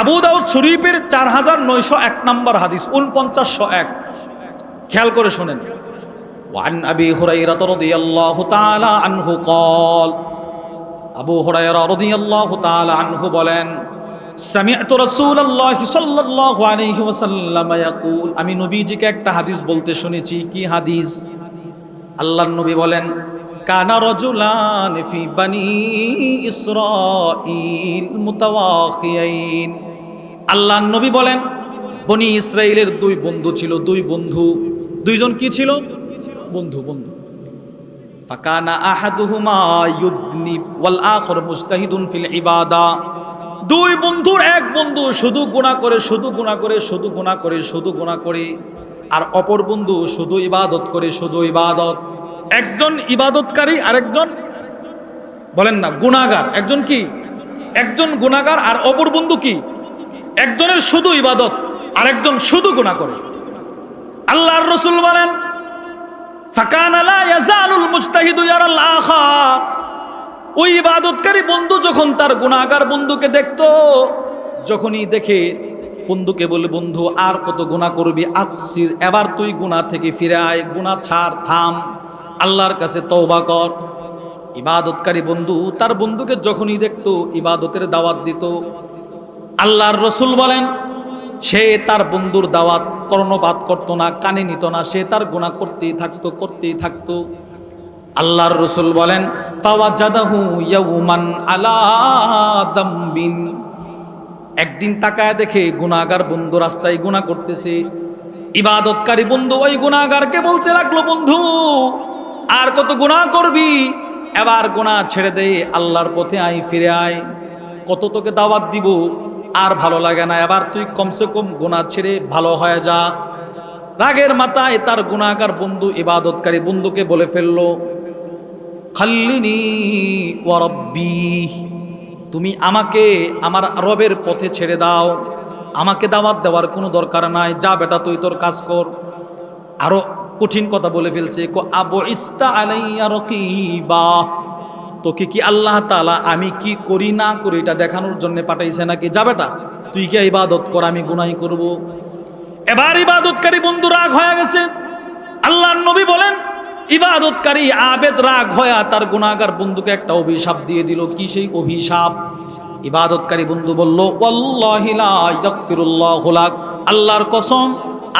আবু দাউদ শরীফের চার হাজার নয়শো এক নম্বর হাদিস উনপঞ্চাশশো এক খেয়াল করে শোনেন وعن أبي هريرة رضي الله تعالى عنه قال আবু হুরায়রা রাদিয়াল্লাহু তাআলা আনহু বলেন সামি'তু রাসূলুল্লাহি সাল্লাল্লাহু আলাইহি ওয়াসাল্লাম ইয়াকুল আমি নবীজিকে একটা হাদিস বলতে শুনেছি কি হাদিস আল্লাহর নবী বলেন কানা রাজুলান ফি বানি ইসরাঈল মুতাওয়াখিয়াইন আল্লাহর নবী বলেন, বনি ইসরাইলের দুই বন্ধু ছিল, দুই বন্ধু। দুইজন কি ছিল? বন্ধু বন্ধু। ফাকানা আহাদুহুমা ইউদনিব ওয়াল আখর মুজতাহিদুন ফিল দুই বন্ধুর এক বন্ধু করে করে গুনাহ করে করে। আর অপর বন্ধু শুধু ইবাদত করে ইবাদত। একজন ইবাদতকারী বলেন না, গুনাহগার। একজন কি? একজন গুনাহগার, আর অপর বন্ধু কি? একজনের শুধু ইবাদত, আরেকজন শুধু গুনাহ করে। আল্লাহর রসুল বলেন ওই ইবাদতকারী বন্ধু যখন তার বন্ধুকে যখনই দেখে বন্ধুকে বলে, বন্ধু, আর কত করবি? এবার তুই থেকে ফিরে আয় ছাড়, থাম। আল্লাহর কাছে তওবা কর। ইবাদতকারী বন্ধু তার বন্ধুকে যখনই দেখতো, ইবাদতের দাওয়াত দিত আল্লাহর রসুল বলেন, সে তার বন্ধুর দাওয়াত কর্ণপাত করতো না, কানে নিত না, সে তার গুণা করতেই থাকতো করতেই থাকতো। আল্লাহর রসুল বলেন একদিন তাকায় দেখে গুনাগার বন্ধু রাস্তায় গুনাহ করতেছে। ইবাদতকারী বন্ধু ওই গুনাগারকে বলতে লাগল, বন্ধু, আর কত গুনাহ করবি? এবার গুনাহ ছেড়ে দে আল্লাহর পথে আয়, ফিরে আয়। কত তোকে দাওয়াত দিব? আর ভালো লাগে না। এবার তুই কমসে কম গুনাহ ছেড়ে ভালো হয়ে যা। রাগের মাথায় তার গুনাহগার বন্ধু, ইবাদতকারী বন্ধুকে বলে ফেলল, খাল্লিনি ওয়ারব্বি তুমি আমাকে, আমার রবের পথে ছেড়ে দাও। আমাকে দাওয়াত দেওয়ার কোনো দরকার নাই। যা বেটা, তুই তোর কাজ কর। আরও কঠিন কথা বলে ফেলছে আবু ইস্তা আলাইয়া রকিবা। তোকে কি আল্লাহ তাআলা আমি কি করি না করি এটা দেখানোর জন্য পাঠাইছে নাকি? যা বেটা, তুই কি ইবাদত কর, আমি গুনাহি করব। এবার ইবাদতকারী বন্ধু রাগ হয়ে গেছে। আল্লাহর নবী বলেন, ইবাদতকারী আবেদ রাগ হয়া তার গুনাহগার বন্ধুকে একটা অভিশাপ দিয়ে দিল। কি সেই অভিশাপ? ইবাদতকারী বন্ধু বলল ইয়াগফিরুল্লাহু আল্লাহর কসম,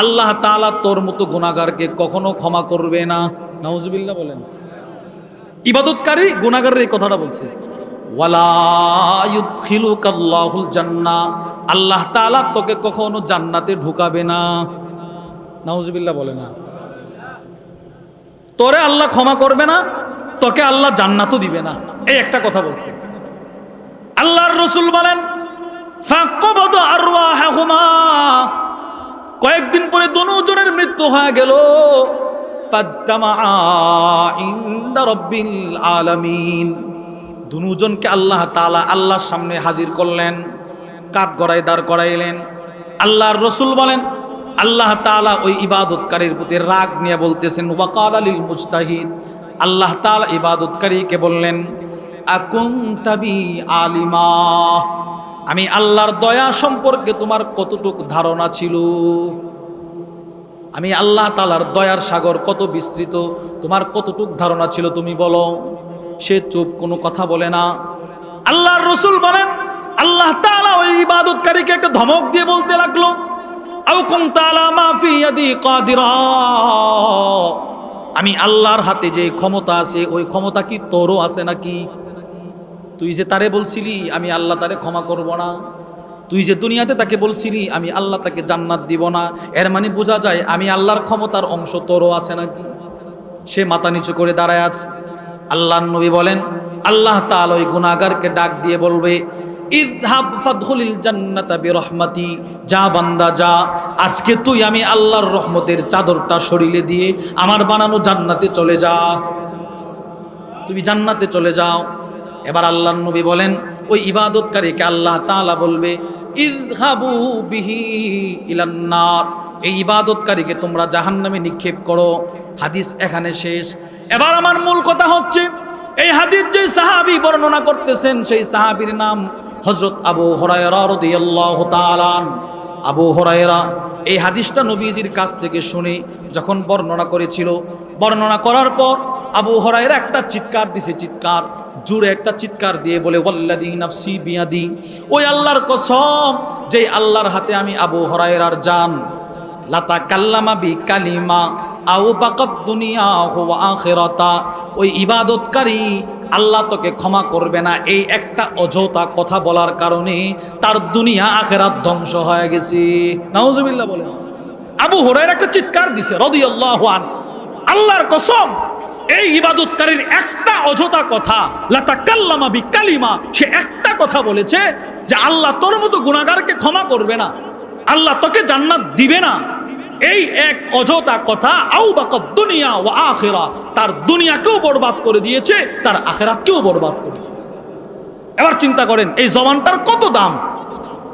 আল্লাহ তাআলা তোর মতো গুনাহগারকে কখনো ক্ষমা করবে না। নাউজুবিল্লাহ বলেন। ইবাদতকারী গুনাহগারের এই কথাটা বলছে। আল্লাহ তোকে কখনো জান্নাতে ঢুকাবে না। নাউজুবিল্লাহ বলে না। তোরে আল্লাহ ক্ষমা করবে না, তোকে আল্লাহ জান্নাতও দিবে না। এই একটা কথা বলছে। আল্লাহর রসুল বলেন কয়েকদিন পরে দনুজনের মৃত্যু হয়ে গেল। দুজনকে আল্লাহ তাআলা আল্লাহর সামনে হাজির করলেন, কাঠ গড়ায় দাঁড় করাইলেন। আল্লাহর রসুল বলেন, আল্লাহ তাআলা ওই ইবাদতকারীর প্রতি রাগ নিয়ে বলতেছেন ওয়াকাল আলিল মুজতাহিদ। আল্লাহ তাআলা ইবাদতকারীকে বললেন আলিমা? আমি আল্লাহর দয়া সম্পর্কে তোমার কতটুক ধারণা ছিল? আমি আল্লাহ তালার দয়ার সাগর কত বিস্তৃত, তোমার কতটুক ধারণা ছিল তুমি বলো। সে চুপ, কোনো কথা বলে না। আল্লাহর রসুল বলেন, আল্লাহ তালা ওই ইবাদতকারীকে একটা ধমক দিয়ে বলতে লাগল আমি আল্লাহর হাতে যে ক্ষমতা আছে, ওই ক্ষমতা কি তোরও আছে নাকি? তুই যে তারে বলছিলি, আমি আল্লাহ তারে ক্ষমা করব না। তুই যে দুনিয়াতে তাকে বলছিলি, আমি আল্লাহ তাকে জান্নাত দিব না। এর মানে বোঝা যায়, আমি আল্লাহর ক্ষমতার অংশ তোরও আছে নাকি? সে মাথা নিচু করে দাঁড়ায় আছে। আল্লাহ নবী বলেন, আল্লাহ তাআলা ওই গুনাহগারকে ডাক দিয়ে বলবে যা বান্দা, যা, আজকে তুই আমি আল্লাহর রহমতের চাদরটা শরীরে দিয়ে আমার বানানো জান্নাতে চলে যা। তুমি জান্নাতে চলে যাও। এবার আল্লাহ নবী বলেন, ওই ইবাদতকারীকে আল্লাহ তাআলা বলবে এই ইবাদতকারীকে তোমরা জাহান্নামে নিক্ষেপ করো। হাদিস এখানে শেষ। এবার আমার মূল কথা হচ্ছে, এই হাদিস যে সাহাবী বর্ণনা করতেছেন, সেই সাহাবীর নাম হজরত আবু হরায়রা আবু হরায়রা এই হাদিসটা নবীজির কাছ থেকে শুনে যখন বর্ণনা করেছিল, বর্ণনা করার পর আবু হরায়রা একটা চিৎকার দিছে, চিৎকার। জুড়ে একটা চিৎকার দিয়ে বলে নাফসি বিয়াদি। ওই আল্লাহর কসম, যেই আল্লাহর হাতে আমি আবু হরায়রার জান, লাতা কাল্লামা বি কালিমা আউ বাকাত দুনিয়া হুয়া আখিরাতা। ওই ইবাদতকারী আল্লাহ তোকে ক্ষমা করবে না, এই একটা অযথা কথা বলার কারণে তার দুনিয়া আখেরাত ধ্বংস হয়ে গেছে। নাউজুবিল্লাহ বলে, আবু হুরায়রা একটা চিৎকার দিছে রাদিয়াল্লাহু আন আল্লাহর কসম, এই ইবাদতকারীর একটা অযথা কথা। লাতা কাল্লামা বি কালিমা সে একটা কথা বলেছে যে আল্লাহ তোর মতো গুণাগারকে ক্ষমা করবে না। আল্লাহ তোকে জান্নাত দিবে না। এই এক অযথা কথা আউ বাকাত দুনিয়া ও আখেরা। তার দুনিয়াকেও বরবাদ করে দিয়েছে, তার আখেরাতকেও বরবাদ করে এবার চিন্তা করেন, এই জবানটার কত দাম?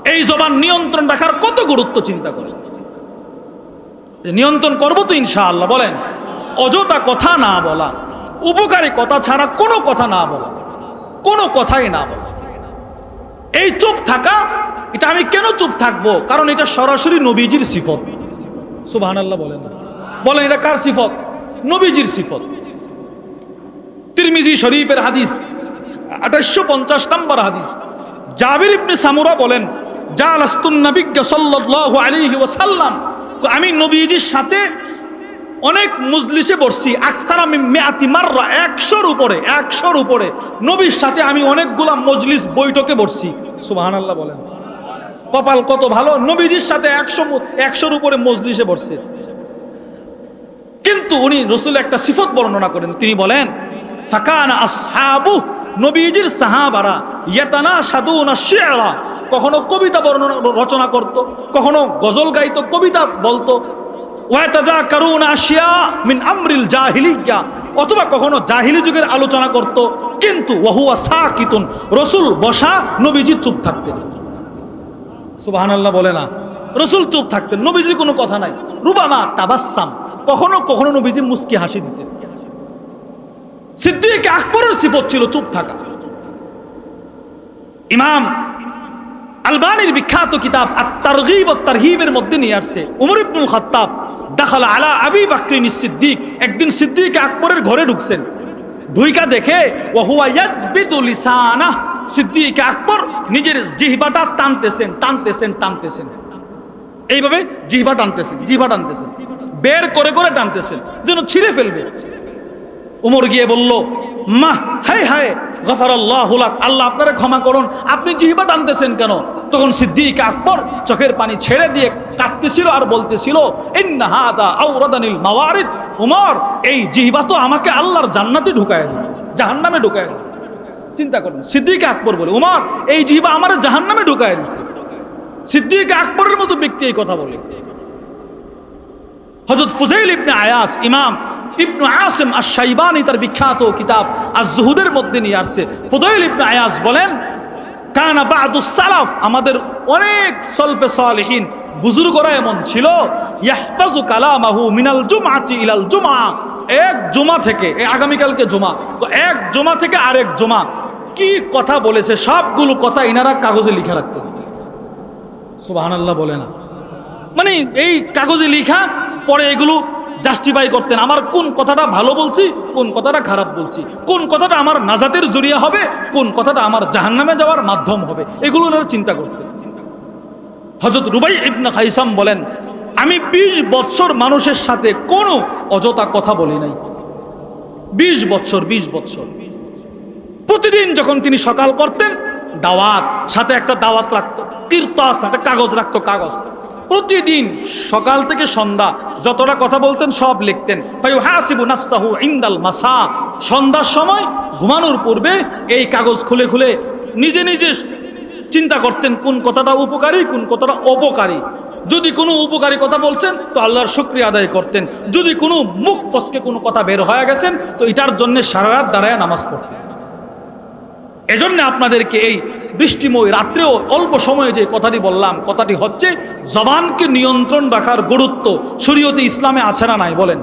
এই জবান নিয়ন্ত্রণ রাখার কত গুরুত্ব চিন্তা করেন? নিয়ন্ত্রণ করব তো ইনশাআল্লাহ, বলেন। অযথা কথা না বলা। উপকারী কথা ছাড়া কোনো কথা না বলা। কোনো কথাই না বলা। এই চুপ থাকা, এটা আমি কেন চুপ থাকব? কারণ এটা সরাসরি নবীজির সিফত। সুবাহান আল্লাহ বলেন না। বলেন, এটা কার সিফত? নবীজির সিফত। তিরমিজি শরীফের হাদিস, আঠাশশো পঞ্চাশ নম্বর হাদিস। জাবির ইবনে সামুরা বলেন, জালাস্তুন নবিজ্ঞ সাল্লাল্লাহু আলাইহি ওয়াসাল্লাম। আমি নবীজির সাথে অনেক মজলিসে বসছি, আকসার আমি মেয়াতি মাররা, একশোর উপরে একশোর উপরে। নবীর সাথে আমি অনেকগুলা মজলিস বৈঠকে বসছি। সুবাহান আল্লাহ বলেন। কপাল কত ভালো? নবীজির সাথে একশো একশোর উপরে মজলিসে বসছে। কিন্তু উনি রসুল একটা সিফত বর্ণনা করেন। তিনি বলেন নবীজির সাহাবারা ইয়াতানা সাদুনা শিয়রা। কখনো কবিতা বর্ণনা রচনা করত, কখনো গজল গাইতো, কবিতা বলতো। মিন আমরিল জাহিলিয়া অথবা কখনো জাহিলি যুগের আলোচনা করত, কিন্তু ওহুয়া সাকিতুন, রসুল বসা, নবীজি চুপ থাকতেন। সুবাহান আল্লাহ বলে না, রসুল চুপ থাকতেন, নবীজির কোনো কথা নাই। রুবামা তাবাসাম, কখনো কখনো নবীজি মুস্কি হাসি দিতেন। সিদ্দিক আকবরের সিফত ছিল চুপ থাকা। ইমাম আলবানির বিখ্যাত কিতাব আত্মারগিব তারহিবের মধ্যে নিয়ে আসছে। উমর ইবনুল খত্তাব দাখাল আলা আবি বাকরিন সিদ্দিক, একদিন সিদ্দিক আকবরের ঘরে ঢুকছেন। ঢুইকা দেখে, ওহুয়া ইয়াজবিদু লিসানা সিদ্দিক আকবর নিজের জিহবাটা টানতেছেন টানতেছেন টানতেছেন। এইভাবে জিহবা টানতেছেন জিহবা টানতেছেন। বের করে করে টানতেছেন, যেন ছিঁড়ে ফেলবে। উমর গিয়ে বলল মা হাই হায় গফার আল্লাহ আল্লাহ আপনারা ক্ষমা করুন, আপনি জিহিবা টানতেছেন কেন? তখন সিদ্দিক আকবর চোখের পানি ছেড়ে দিয়ে কাটতেছিল আর বলতেছিল উমর, এই জিহিবা তো আমাকে আল্লাহর জান্নাতে ঢুকায় দিল, জাহান্নামে ঢুকায় দিল। চিন্তা করুন, সিদ্দিক আকবর বলে, উমর, এই জিহিবা আমার জাহান্নামে ঢুকায় দিছে। সিদ্দিক আকবরের মতো ব্যক্তি এই কথা বলে। হজরত ফুজাইল ইবনে আয়াস, ইমাম ইবনু আসিম আর সাইবানি তার বিখ্যাত কিতাব আর জুহুদের মধ্যে নিয়ে আসছে। ফুদাইল ইবনে আয়াস বলেন, কানা বাদুস সালাফ আমাদের অনেক সলফে সালেহীন বুজুর্গরা এমন ছিল, ইয়াহফাজু কালামাহু মিনাল জুমআতি ইলাল জুমআ এক জুমা থেকে আগামীকালকে জুমা, তো এক জুমা থেকে আরেক জুমা, কি কথা বলেছে, সবগুলো কথা ইনারা কাগজে লিখে রাখতেন। সুবহানাল্লাহ বলে না। মানে এই কাগজে লিখা, পরে এগুলো জাস্টিফাই করতেন। আমার কোন কথাটা ভালো বলছি, কোন কথাটা খারাপ বলছি? কোন কথাটা আমার নাজাতের জরিয়া হবে, কোন কথাটা আমার জাহান্নামে যাওয়ার মাধ্যম হবে? এগুলো ওনারা চিন্তা করতেন। হজরত রুবাই ইবনা খাইসাম বলেন, আমি ২০ বৎসর মানুষের সাথে কোনো অযথা কথা বলি নাই। ২০ বৎসর ২০ বৎসর। প্রতিদিন যখন তিনি সকাল করতেন, দাওয়াত, সাথে একটা দাওয়াত রাখতো কীর্তাস একটা কাগজ রাখতো, কাগজ। প্রতিদিন সকাল থেকে সন্ধ্যা যতটা কথা বলতেন সব লিখতেন। নাফসাহু ইন্দাল মাসা। সন্ধ্যার সময় ঘুমানোর পূর্বে এই কাগজ খুলে খুলে নিজে নিজে চিন্তা করতেন, কোন কথাটা উপকারী, কোন কথাটা অপকারী। যদি কোনো উপকারী কথা বলছেন, তো আল্লাহর শুক্রিয়া আদায় করতেন। যদি কোনো মুখ ফসকে কোনো কথা বের হয়ে গেছেন, তো এটার জন্য সারা রাত দাঁড়ায় নামাজ পড়তেন। এজন্য আপনাদেরকে এই বৃষ্টিময় রাত্রেও অল্প সময়ে যে কথাটি বললাম, কথাটি হচ্ছে জবানকে নিয়ন্ত্রণ রাখার গুরুত্ব শরীয়তে ইসলামে আছে না নাই, বলেন।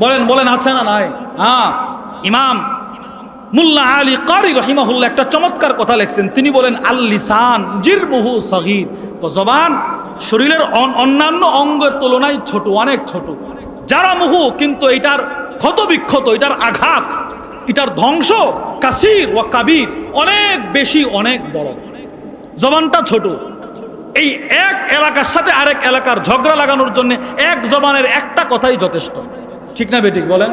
বলেন বলেন, আছে না নাই? হ্যাঁ ইমাম মুল্লা আলী কারি রহিমাহুল্লাহ একটা চমৎকার কথা লেখছেন। তিনি বলেন আল লিসান জিরমুহু সগীর। তো জবান শরীরের অন- অন্যান্য অঙ্গের তুলনায় ছোট, অনেক ছোট। যারা মুহু কিন্তু এটার ক্ষত বিক্ষত এটার আঘাত, এটার ধ্বংস কাসির ও কাবির, অনেক বেশি, অনেক বড়। জবানটা ছোট। এই এক এলাকার সাথে আরেক এলাকার ঝগড়া লাগানোর জন্য এক জবানের একটা কথাই যথেষ্ট। ঠিক না বেঠিক বলেন?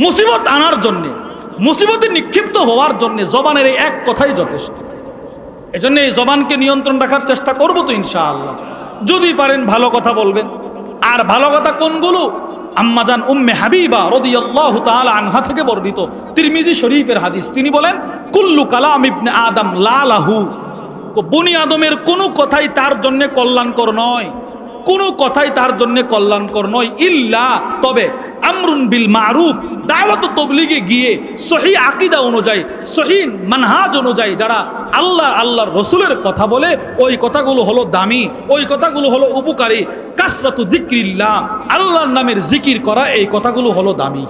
মুসিবত আনার জন্য, মুসিবতে নিক্ষিপ্ত হওয়ার জন্য জবানের এই এক কথাই যথেষ্ট। এই এজন্য এই জবানকে নিয়ন্ত্রণ রাখার চেষ্টা করব তো ইনশাআল্লাহ। যদি পারেন ভালো কথা বলবেন। আর ভালো কথা কোনগুলো? আম্মাজান উম্মে হাবিবা রদিয়াল্লাহু তাআলা আনহা থেকে বর্ণিত। তিরমিজি শরীফের হাদিস। তিনি বলেন, কুল্লু কালাম ইবনে আদম লালাহু। বনি আদমের কোনো কথাই তার জন্য কল্যাণকর নয়। কোনো কথাই তার জন্য কল্যাণকর নয়। ইল্লা তবে আমরুন বিল মারুফ, দাওয়াত তবলিগে গিয়ে সহি আকিদা অনুযায়ী, সহি মানহাজ অনুযায়ী যারা আল্লাহ আল্লাহ রসুলের কথা বলে, ওই কথাগুলো হলো দামি, ওই কথাগুলো হলো উপকারী। কাসরাতু দিক্রিল্লা আল্লাহর নামের জিকির করা এই কথাগুলো হলো দামি।